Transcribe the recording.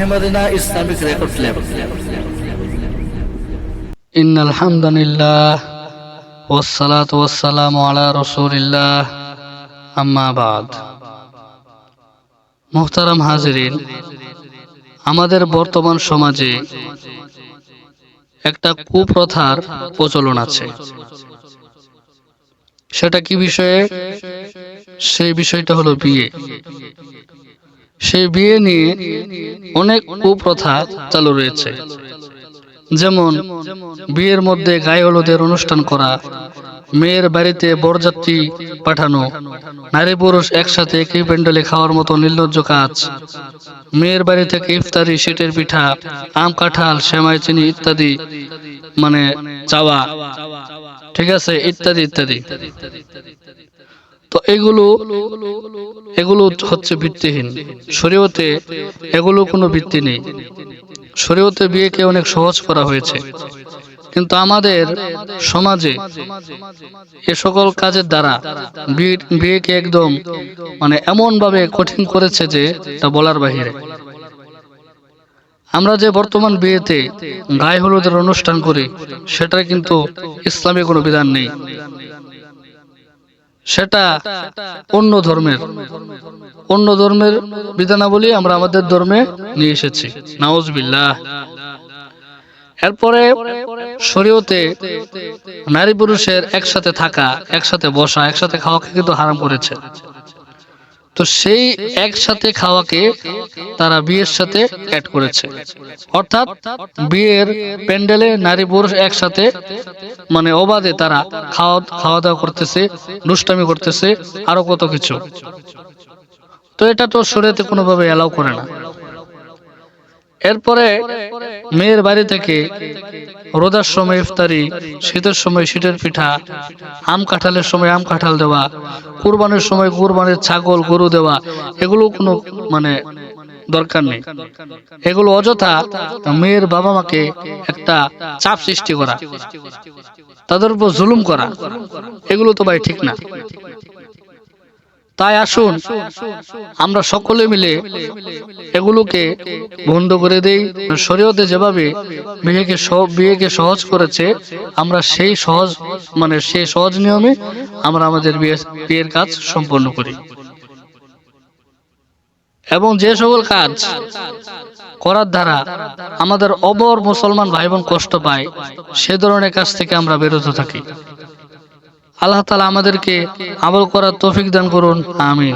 মেহেমদিনা Islamic record level إن الحمد لله والصلاة والسلام على رسول الله أما بعد মোহতারাম হাজিরিন আমাদের বর্তমান সমাজে একটা কুপ্রথার প্রচলন আছে সেটা কি বিষয়ে সেই বিষয়টা হলো বিয়ে সেই বিয়ে নিয়ে অনেক কুপ্রথা চালু রয়েছে। যেমন, বিয়ের মধ্যে গায়ে হলুদের অনুষ্ঠান করা, মেয়ের বাড়িতে বরযাত্রী পাঠানো, নারী পুরুষ একসাথে একই প্যান্ডেলে খাওয়ার মতো নির্লজ্জ কাজ, মেয়ের বাড়ি থেকে ইফতারি শীতের পিঠা, আম কাঁঠাল, সেমাই, চিনি ইত্যাদি মানে চাওয়া, ঠিক আছে, ইত্যাদি ইত্যাদি। তো এগুলো এগুলো হচ্ছে ভিত্তিহীন। শরীয়তে এগুলো কোনো ভিত্তি নেই। শরীয়তে বিয়েকে অনেক সহজ করা হয়েছে। কিন্তু আমাদের সমাজে এ সকল কাজের দ্বারা বিয়ে- বিয়েকে একদম মানে এমন ভাবে কঠিন করেছে যে তা বলার বাহিরে। আমরা যে বর্তমান বিয়েতে গায়ে হলুদের অনুষ্ঠান করি সেটা কিন্তু ইসলামী কোনো বিধান নেই। সেটা অন্য ধর্মের অন্য ধর্মের বিধানাবলী আমরা আমাদের ধর্মে নিয়ে এসেছি। নাউজবিল্লাহ। এরপরে শরীয়তে নারী পুরুষের একসাথে থাকা একসাথে বসা একসাথে খাওয়াকে কিন্তু হারাম করেছে। তো সেই একসাথে খাওয়াকে তারা বিয়ের সাথে অ্যাড করেছে। অর্থাৎ বিয়ের প্যান্ডেলে নারী পুরুষ একসাথে মানে অবাধে তারা খাওয়া খাওয়া দাওয়া করতেছে, দুষ্টামি করতেছে, আরও কত কিছু। তো এটা তো শরীরে কোনোভাবে অ্যালাউ করে না। এরপরে মেয়ের বাড়ি থেকে রোজার সময় ইফতারি, শীতের সময় শীতের পিঠা, আম কাঁঠালের সময় আম কাঁঠাল দেওয়া, কুরবানির সময় কুরবানির ছাগল, গরু দেওয়া, এগুলো কোনো মানে দরকার নেই। এগুলো অযথা মেয়ের বাবা মাকে একটা চাপ সৃষ্টি করা, তাদের উপর জুলুম করা, এগুলো তো ভাই ঠিক না। তাই আসুন, আমরা সকলে মিলে এগুলোকে বন্ধ করে দেই। শরীয়তে যেভাবে বিয়েকে বিয়েকে সহজ করেছে, আমরা সেই সহজ মানে সেই সহজ নিয়মে আমরা আমাদের বিয়ে, বিয়ের কাজ সম্পন্ন করি। এবং যে সকল কাজ করার দ্বারা আমাদের অবর মুসলমান ভাই বোন কষ্ট পায়, সে ধরনের কাজ থেকে আমরা বিরত থাকি। আল্লাহ তালা আমাদেরকে আমল করার তৌফিক দান করুন আমিন।